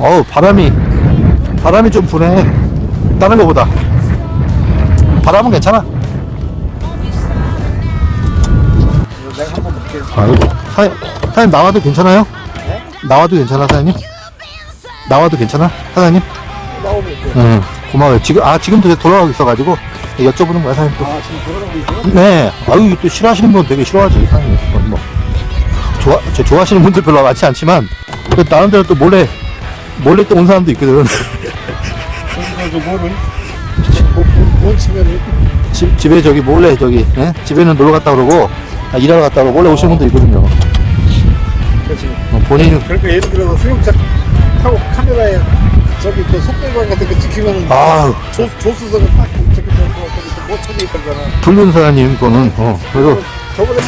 어우 바람이 바람이 좀 부네 다른 거보다 바람은 괜찮아 내가 한번 볼게. 아이고 사장님, 사장님 나와도 괜찮아요? 나와도 괜찮아 사장님? 나와도 괜찮아 사장님? 나오면 돼. 응 고마워요 지금 아 지금도 돌아가고 있어가지고 여쭤보는 거야 사장님 또 아, 지금 돌아가고 있어? 네, 아유 또 싫어하시는 분 되게 싫어하지 사장님. 뭐, 뭐. 좋아, 저 좋아하시는 분들 별로 많지 않지만 또 나름대로 또 몰래 몰래 또 온 사람도 있거든. 그래서 뭐를? 뭐, 뭔 치면은? 집, 집에 저기 몰래 저기 예? 집에는 놀러 갔다 그러고 아, 일하러 갔다 그러고 몰래 오시는 분도 있거든요. 그렇지. 어, 본인은 그러니까 예를 들어서 수영장 타고 카메라에 저기 그 속도관 같은 거 찍히면은 아유 조, 조수석을 딱 찍히면 뭐, 거기 못 쳐져 있다잖아. 불륜 사장님 거는 어 그래서 저번에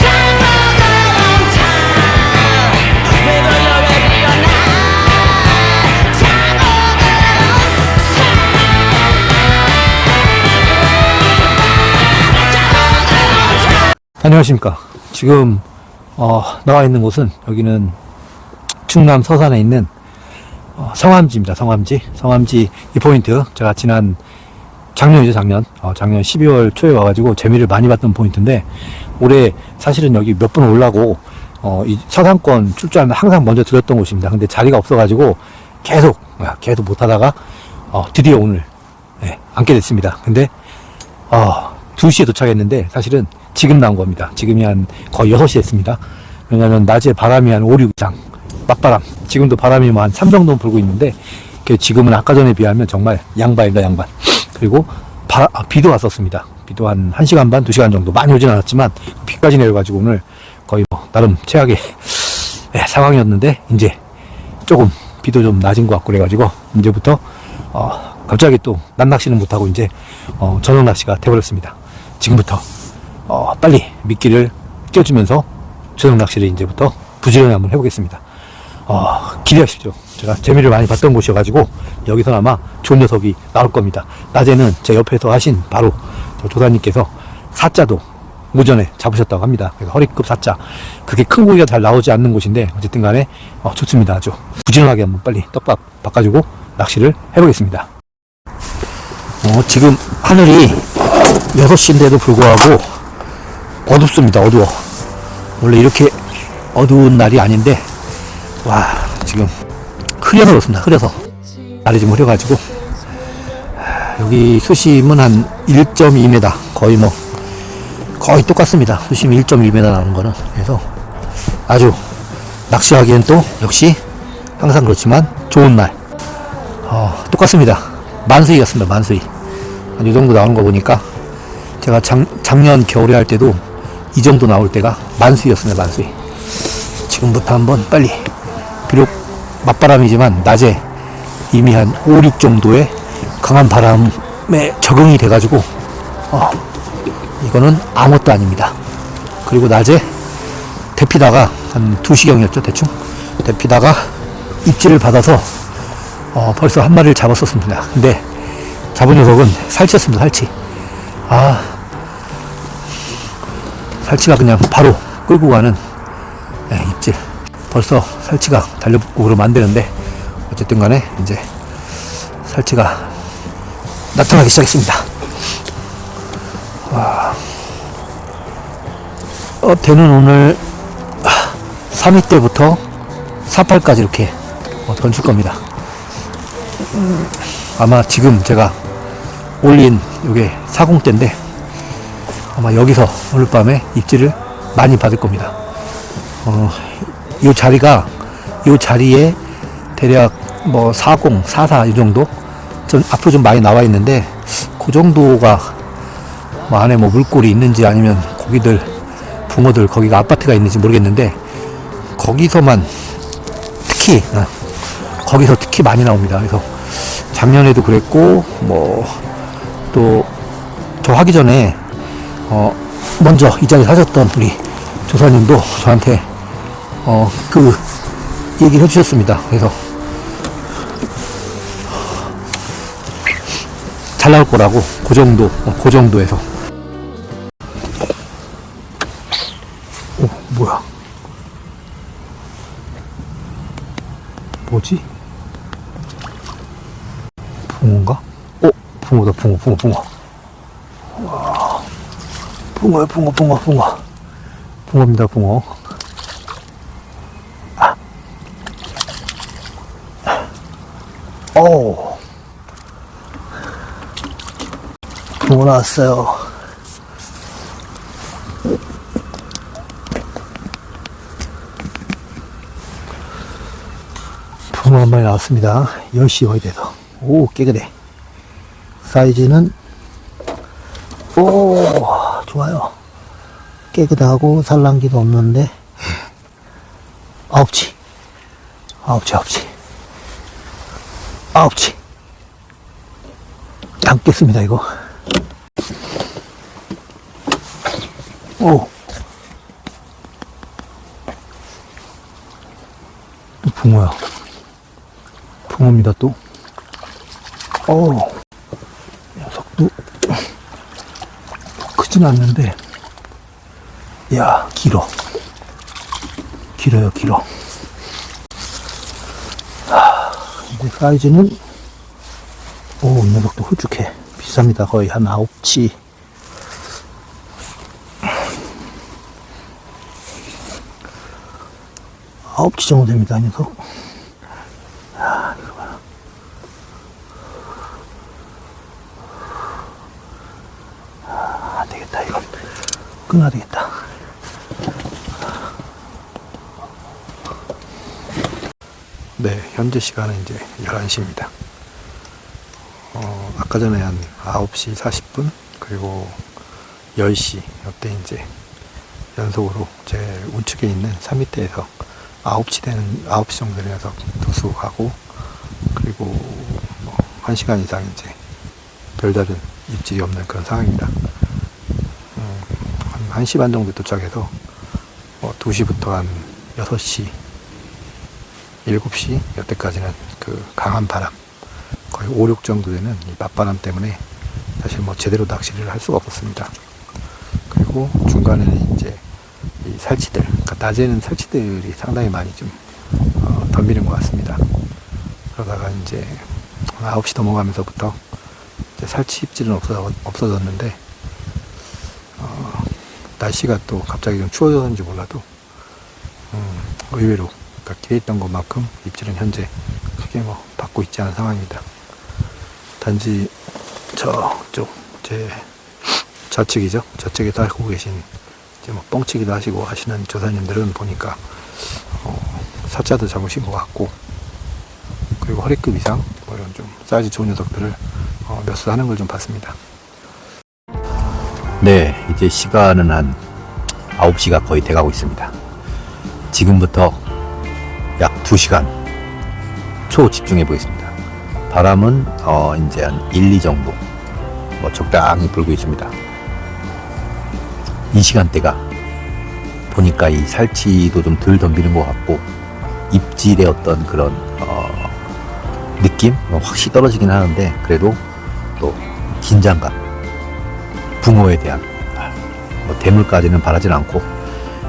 안녕하십니까. 지금 어, 나와 있는 곳은 여기는 충남 서산에 있는 어, 성암지입니다. 성암지. 성암지 이 포인트 제가 지난 작년이죠 작년. 어, 작년 12월 초에 와가지고 재미를 많이 봤던 포인트인데 올해 사실은 여기 몇 번 올라고 어, 이 서산권 출조하면 항상 먼저 들었던 곳입니다. 근데 자리가 없어가지고 계속 아, 계속 못하다가 어, 드디어 오늘 예, 앉게 됐습니다. 근데 어, 2시에 도착했는데 사실은 지금 나온 겁니다. 지금이 한 거의 6시 됐습니다. 왜냐면 낮에 바람이 한 5, 6장 맞바람 지금도 바람이 뭐 한3 정도 불고 있는데 그 지금은 아까 전에 비하면 정말 양반입니다 양반 그리고 바, 아, 비도 왔었습니다. 비도 한 1시간 반, 2시간 정도 많이 오진 않았지만 비까지 내려가지고 오늘 거의 뭐 나름 최악의 예, 상황이었는데 이제 조금 비도 좀 낮은 것 같고 그래가지고 이제부터 어, 갑자기 또 낮낚시는 못하고 이제 어, 저녁 낚시가 돼버렸습니다. 지금부터 어, 빨리 미끼를 껴주면서 저녁 낚시를 이제부터 부지런히 한번 해보겠습니다. 어, 기대하십시오. 제가 재미를 많이 봤던 곳이어가지고 여기서 아마 좋은 녀석이 나올 겁니다. 낮에는 제 옆에서 하신 바로 저 조사님께서 사자도 오전에 잡으셨다고 합니다. 그래서 허리급 사자. 그게 큰 고기가 잘 나오지 않는 곳인데 어쨌든 간에 어, 좋습니다. 아주 부지런하게 한번 빨리 떡밥 바꿔주고 낚시를 해보겠습니다. 어, 지금 하늘이 6시인데도 불구하고 어둡습니다. 어두워. 원래 이렇게 어두운 날이 아닌데, 와, 지금 흐려서 그렇습니다. 흐려서. 날이 좀 흐려가지고. 하, 여기 수심은 한 1.2m. 거의 뭐, 거의 똑같습니다. 수심 1.1m 나오는 거는. 그래서 아주 낚시하기엔 또 역시 항상 그렇지만 좋은 날. 어, 똑같습니다. 만수이였습니다. 만수이. 한이 정도 나오는 거 보니까 제가 작, 작년 겨울에 할 때도 이 정도 나올 때가 만수였습니다. 만수이. 지금부터 한번 빨리 비록 맞바람이지만 낮에 이미 한 5, 6 정도의 강한 바람에 적응이 돼가지고 어, 이거는 아무것도 아닙니다. 그리고 낮에 대피다가 한 2시경이었죠 대충 대피다가 입질을 받아서 어, 벌써 한 마리를 잡았었습니다. 근데 잡은 녀석은 살치였습니다. 살치. 아 살치가 그냥 바로 끌고 가는 예, 입질. 벌써 살치가 달려붙고 되는데 어쨌든 간에 이제 살치가 나타나기 시작했습니다. 어, 대는 오늘 3위 때부터 48까지 이렇게 어, 던질 겁니다. 음, 아마 지금 제가 올린 이게 40대인데 아마 여기서 오늘 밤에 입질을 많이 받을 겁니다. 어, 이 자리가 이 자리에 대략 뭐 40, 44 이 정도 좀 앞으로 좀 많이 나와 있는데 그 정도가 뭐 안에 뭐 물골이 있는지 아니면 고기들 붕어들 거기가 아파트가 있는지 모르겠는데 거기서만 특히 어, 거기서 특히 많이 나옵니다. 그래서 작년에도 그랬고 뭐 또 저 하기 전에 어 먼저 이 자리 사셨던 우리 조사님도 저한테 어 그 얘기를 해주셨습니다. 그래서 잘 나올 거라고 그 정도 어, 그 정도에서 오 뭐야 뭐지 붕어인가? 어, 붕어다, 붕어, 붕어, 붕어. 와, 붕어야, 붕어, 붕어, 붕어. 붕어입니다, 붕어. 아. 오. 붕어 나왔어요. 붕어 한 마리 나왔습니다. 10시 거의 돼서. 오, 깨끗해. 사이즈는, 오, 좋아요. 깨끗하고 산란기도 없는데, 아홉치. 아홉치, 아홉치. 아홉치. 담겠습니다, 이거. 오. 또 붕어야. 붕어입니다, 또. 오. 녀석도 크진 않는데, 야, 길어. 길어요, 길어. 하, 이제 사이즈는, 오, 이 녀석도 홀쭉해. 비쌉니다. 거의 한 아홉치. 아홉치 정도 됩니다, 이 녀석. 아, 이거 봐요. 아, 안 되겠다, 이건. 끊어야 되겠다. 네, 현재 시간은 이제 11시입니다. 어, 아까 전에 한 9시 40분, 그리고 10시, 이때 이제 연속으로 제 우측에 있는 3밑대에서 9시 되는, 9시 정도 되는 녀석 두수하고, 그리고 뭐, 1시간 이상 이제 별다른 입질이 없는 그런 상황입니다. 음, 한 1시 반 정도 도착해서, 뭐 2시부터 한 6시, 7시, 여태까지는 그 강한 바람, 거의 5, 6 정도 되는 이 맞바람 때문에 사실 뭐 제대로 낚시를 할 수가 없었습니다. 그리고 중간에는 이제 이 살치들, 그러니까 낮에는 살치들이 상당히 많이 좀 어, 덤비는 것 같습니다. 그러다가 이제 9시 넘어가면서부터 이제 살치 입질은 없어, 없어졌는데 어, 날씨가 또 갑자기 좀 추워졌는지 몰라도 음, 의외로 그러니까 기대했던 것만큼 입질은 현재 크게 뭐 받고 있지 않은 상황입니다. 단지 저쪽 제 좌측이죠. 저쪽에서 하고 계신 이제 뭐 뻥치기도 하시고 하시는 조사님들은 보니까 어, 사자도 잡으신 것 같고 그리고 허리급 이상 뭐 이런 좀 사이즈 좋은 녀석들을 어, 몇수 하는 걸 좀 봤습니다. 네, 이제 시간은 한 9시가 거의 돼가고 있습니다. 지금부터 약 2시간 초 집중해 보겠습니다. 바람은 어 이제 한 1, 2 정도 뭐 적당히 불고 있습니다. 이 시간대가 보니까 이 살치도 좀 덜 덤비는 것 같고 입질의 어떤 그런 어 느낌 뭐 확실히 떨어지긴 하는데 그래도 또 긴장감 붕어에 대한 뭐 대물까지는 바라진 않고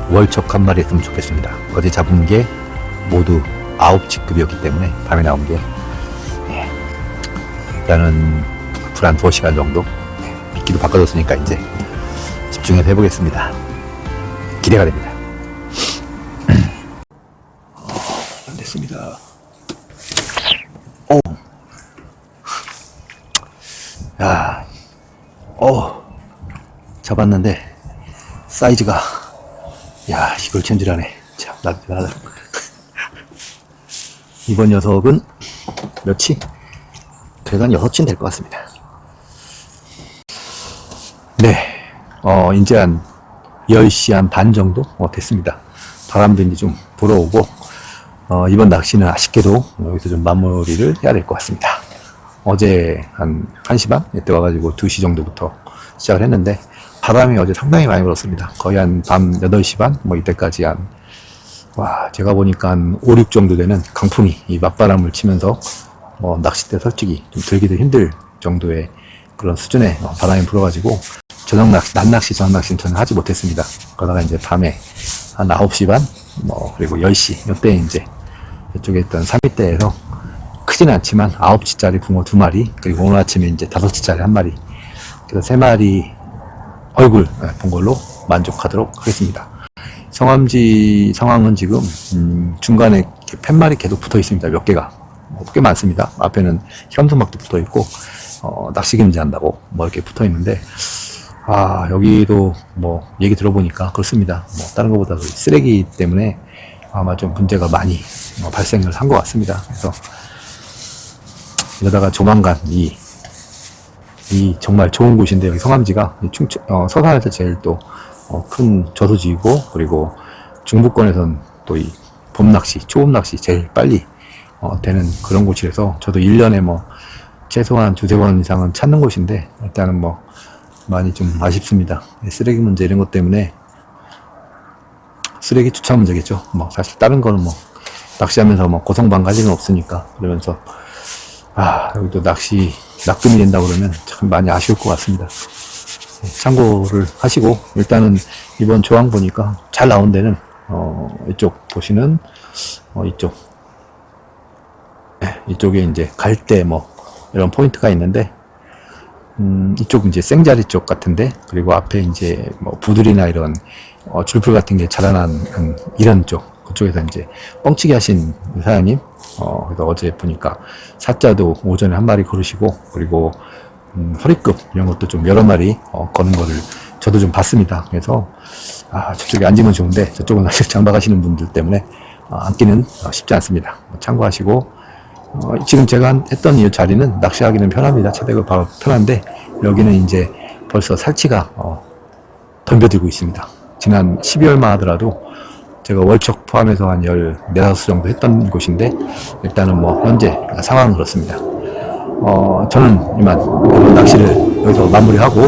월척 한 마리 했으면 좋겠습니다. 어제 잡은 게 모두 9치급이었기 때문에 밤에 나온 게 예, 일단은 불한 2시간 정도 예, 미끼도 바꿔줬으니까 이제 집중해서 해보겠습니다. 기대가 됩니다. 어, 안 됐습니다. 오. 야, 어, 잡았는데 사이즈가 야 이걸 챔질하네. 참 나도. 이번 녀석은 몇치? 한 6치는 될 것 같습니다. 네, 어, 이제 한 10시 한 반 정도 어, 됐습니다. 바람도 이제 좀 불어오고, 어, 이번 낚시는 아쉽게도 여기서 좀 마무리를 해야 될 것 같습니다. 어제 한 1시 반? 이때 와가지고 2시 정도부터 시작을 했는데, 바람이 어제 상당히 많이 불었습니다. 거의 한 밤 8시 반? 뭐 이때까지 한 와, 제가 보니까 한 5, 6 정도 되는 강풍이 이 맞바람을 치면서 어, 낚싯대 설치기 좀 들기도 힘들 정도의 그런 수준의 어, 바람이 불어가지고 저녁 낚시, 낮 낚시, 저녁 낚시는 저는 하지 못했습니다. 그러다가 이제 밤에 한 9시 반, 뭐, 그리고 10시, 이때 이제 이쪽에 있던 3위대에서 크진 않지만 9치짜리 붕어 두 마리, 그리고 오늘 아침에 이제 5치짜리 한 마리, 그래서 세 마리 얼굴 예, 본 걸로 만족하도록 하겠습니다. 성암지 상황은 지금 음, 중간에 팻말이 계속 붙어 있습니다. 몇 개가 뭐꽤 많습니다. 앞에는 현수막도 붙어 있고 어, 낚시 금지한다고 뭐 이렇게 붙어 있는데 아 여기도 뭐 얘기 들어보니까 그렇습니다. 뭐 다른 것보다 그 쓰레기 때문에 아마 좀 문제가 많이 어, 발생을 한 것 같습니다. 그래서 이러다가 조만간 이, 이 정말 좋은 곳인데 여기 성암지가 이 충청, 어, 서산에서 제일 또 어, 큰 저수지이고 그리고 중부권에선 또 이 봄낚시, 초봄낚시 제일 빨리 어, 되는 그런 곳이라서 저도 1년에 뭐 최소한 두세 번 이상은 찾는 곳인데 일단은 뭐 많이 좀 아쉽습니다. 이 쓰레기 문제 이런 것 때문에 쓰레기 주차 문제겠죠. 뭐 사실 다른 거는 뭐 낚시하면서 뭐 고성방 갈 일은 없으니까 그러면서 아 여기도 낚시 낙금이 된다 그러면 참 많이 아쉬울 것 같습니다. 네, 참고를 하시고 일단은 이번 조항 보니까 잘 나온 데는 어 이쪽 보시는 어 이쪽 네, 이쪽에 이제 갈 때 뭐 이런 포인트가 있는데 음, 이쪽 이제 생자리 쪽 같은데 그리고 앞에 이제 뭐 부들이나 이런 어, 줄풀 같은 게 자라난 음, 이런 쪽 그쪽에서 이제 뻥치기 하신 사장님 어 그래서 어제 보니까 사자도 오전에 한 마리 고르시고 그리고 음, 허리급 이런 것도 좀 여러 마리 어, 거는 거를 저도 좀 봤습니다. 그래서 아 저쪽에 앉으면 좋은데 저쪽은 아직 장박하시는 분들 때문에 어, 앉기는 어, 쉽지 않습니다. 뭐 참고하시고 어, 지금 제가 한- 했던 이 자리는 낚시하기는 편합니다. 차대가 바로 편한데 여기는 이제 벌써 살치가 어, 덤벼들고 있습니다. 지난 12월만 하더라도 제가 월척 포함해서 한 14, 정도 했던 곳인데 일단은 뭐 현재 상황은 그렇습니다. 어, 저는 이만 낚시를 여기서 마무리하고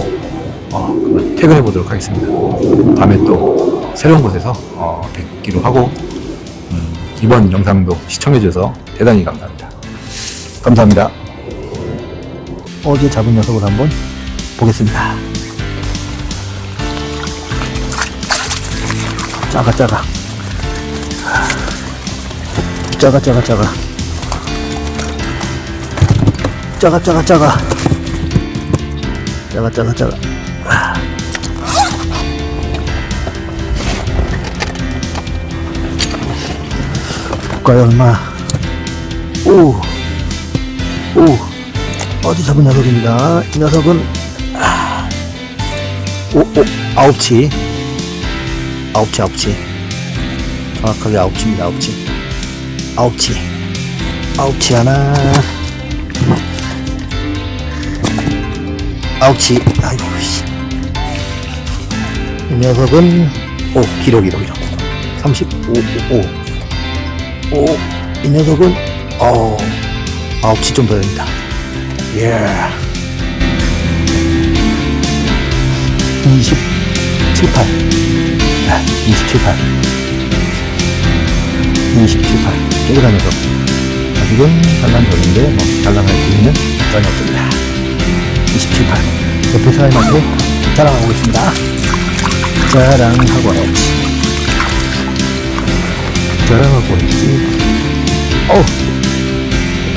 어, 퇴근해 보도록 하겠습니다. 다음에 또 새로운 곳에서 어, 뵙기로 하고 음, 이번 영상도 시청해 주셔서 대단히 감사합니다. 감사합니다. 어제 잡은 녀석을 한번 보겠습니다. 작아 작아 작아 작아 작아 작아 작아 작아 작아 작아 작아 볼까요 얼마 오 오, 어디 잡은 녀석입니다. 이 녀석은, 아, 오, 오, 아홉치. 아홉치, 아홉치. 정확하게 아홉치입니다, 아홉치. 아홉치. 아홉치 하나. 아홉치. 아이고, 씨. 이 녀석은, 오, 길어, 길어, 길어. 35, 오, 오. 오, 이 녀석은, 어, 아홉치 좀 더 됩니다. 예. 27, 8. 네, 27, 8. 27, 8. 깨끗한 녀석. 아직은 산란적인데, 뭐, 산란할 기회는 전혀 없습니다. 27, 8. 옆에 사람한테 자랑하고 있습니다. 자랑하고 있지. 자랑하고 있지. 어우.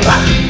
아.